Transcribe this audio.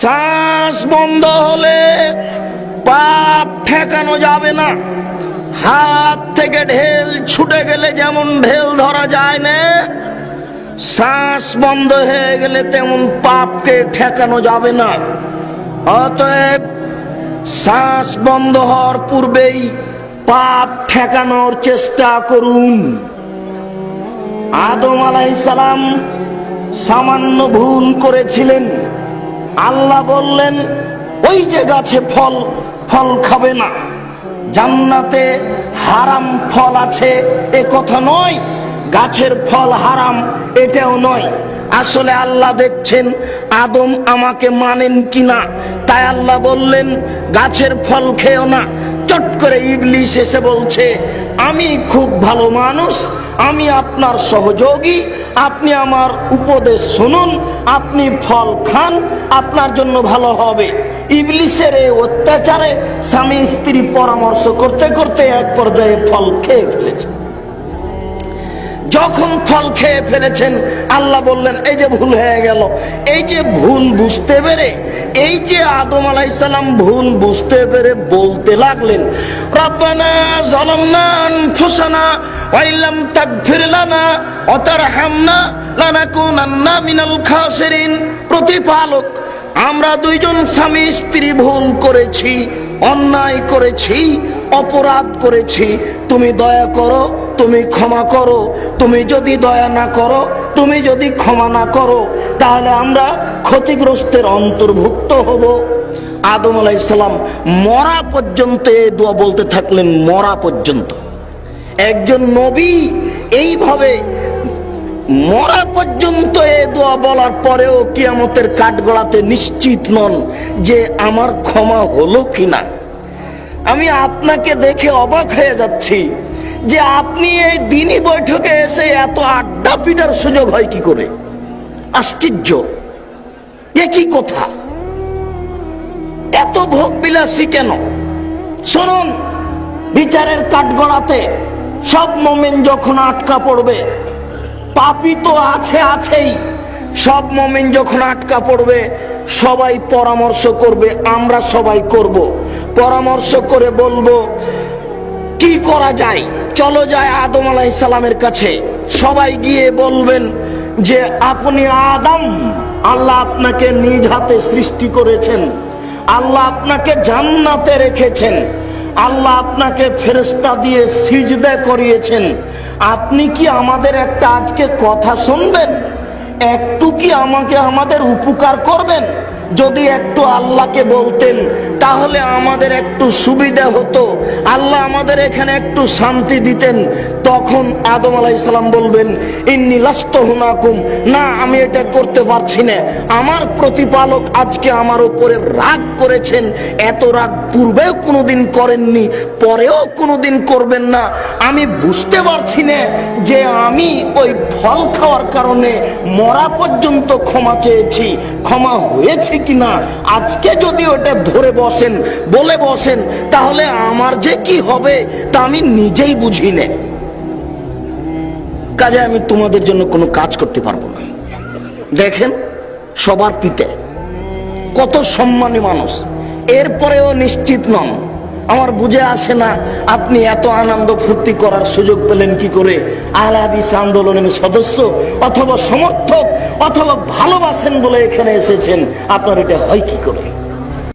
শ্বাস বন্ধ হলে পাপ ঠেকানো যাবে না। হাত থেকে ঢেল ছুটে গেলে যেমন ঢেল ধরা যায় না, শ্বাস বন্ধ হয়ে গেলে তেমন পাপকে ঠেকানো যাবে না। অতএব শ্বাস বন্ধ হওয়ার পূর্বেই পাপ ঠেকানোর চেষ্টা করুন। আদম আলাইসালাম সামান্য ভুল করেছিলেন। আল্লাহ বললেন, ওই যে গাছে ফল ফল খাবে না। জান্নাতে হারাম ফল আছে, এ কথা নয়। গাছের ফল হারাম, এটাও নয়। আসলে আল্লাহ দেখছেন, আদম আমাকে মানেন কিনা? তাই আল্লাহ বললেন, গাছের ফল খেও না। চট করে ইবলিস এসে বলছে, আমি খুব ভালো মানুষ, আমি আপনার সহযোগী আপনি আমার উপদেশ শুনুন, আপনি ফল খান, আপনার জন্য ভালো হবে। ইবলিশের এই অত্যাচারে স্বামী স্ত্রী পরামর্শ করতে করতে এক পর্যায়ে ফল খেয়ে ফেলেছে যখন ফল খেয়ে ফেলেছেন, আল্লাহ বললেন, এই যে ভুল হয়ে গেল, এই যে ভুল বুঝতে পেরে এই যে আদম আলাইসাল্লাম ভুল বুঝতে পেরে বলতে লাগলেন, রব্বানা জালামনা আনফুসানা, ওয়াইলাম তাগফির লানা ওয়া তারহামনা লানাকুনান্না মিনাল খাসিরিন। প্রতিপালক, আমরা দুইজন স্বামী স্ত্রী ভুল করেছি, অন্যায় করেছি, অপরাধ করেছি। তুমি দয়া করো, তুমি ক্ষমা করো, তুমি যদি দয়া না করো তুমি যদি ক্ষমা না করো, তাহলে আমরা ক্ষতিগ্রস্তের অন্তর্ভুক্ত হব। আদম আলাইসালাম মরা পর্যন্ত দোয়া বলতে থাকলেন, মরা পর্যন্ত। একজন নবী এইভাবে মরা পর্যন্ত এ দোয়া বলার পরেও কিয়ামতের কাঠগড়াতে নিশ্চিত নন যে আমার ক্ষমা হলো কিনা। আমি আপনাকে দেখে অবাক হয়ে যাচ্ছি যে আপনি এই দিনই এসে এত আড্ডা পিটার সুযোগ হয় কি করে? আশ্চর্য। এ কি কথা? এত ভোগ বিলাসী কেন? শুনুন, বিচারের কাঠগড়াতে সব মোমেন যখন আটকা পড়বে পাপি তো আছে আছেই। সব মোমেন যখন আটকা পড়বে, সবাই পরামর্শ করবে, আমরা সবাই করব। পরামর্শ করে বলব, কি করা যায়? চলো যায় আদম আলাই সালামের কাছে। সবাই গিয়ে বলবেন যে, আপনি আদম, আল্লাহ আপনাকে নিজ হাতে সৃষ্টি করেছেন। আল্লাহ আপনাকে জান্নাতে রেখেছেন। আল্লাহ আপনাকে ফেরেস্তা দিয়ে সিজদে করিয়েছেন। আপনি কি আমাদের একটা আজকে কথা শুনবেন? একটু কি আমাকে আমাদের উপকার করবেন? যদি একটু আল্লাহকে বলতেন, তাহলে আমাদের একটু সুবিধা হতো। আল্লাহ আমাদের এখানে একটু শান্তি দিতেন। তখন আদম আলাইসালাম বলবেন, ইন্নি লাস্ত হুনাকুম না, আমি এটা করতে পারছি না। আমার প্রতিপালক আজকে আমার উপরে রাগ করেছেন। এত রাগ পূর্বেও কোনোদিন করেননি, পরেও কোনোদিন করবেন না। আমি বুঝতে পারছি না যে আমি ওই ফল খাওয়ার কারণে মরা পর্যন্ত ক্ষমা চেয়েছি। ক্ষমা হয়েছে কিনা? আজকে যদি ওটা ধরে বসেন, বলে বসেন, তাহলে আমার যে কি হবে তা আমি নিজেই বুঝি না। কাজে আমি তোমাদের জন্য কোনো কাজ করতে পারব না। দেখেন, সবার পিতে কত সম্মানী মানুষ। এরপরেও নিশ্চিত নন। আমার বুঝে আসে না, আপনি এত আনন্দ ফুর্তি করার সুযোগ পেলেন কি করে? আহলাদিস আন্দোলনের সদস্য অথবা সমর্থক অথবা ভালোবাসেন বলে এখানে এসেছেন। আপনার এটা হয় কি করে?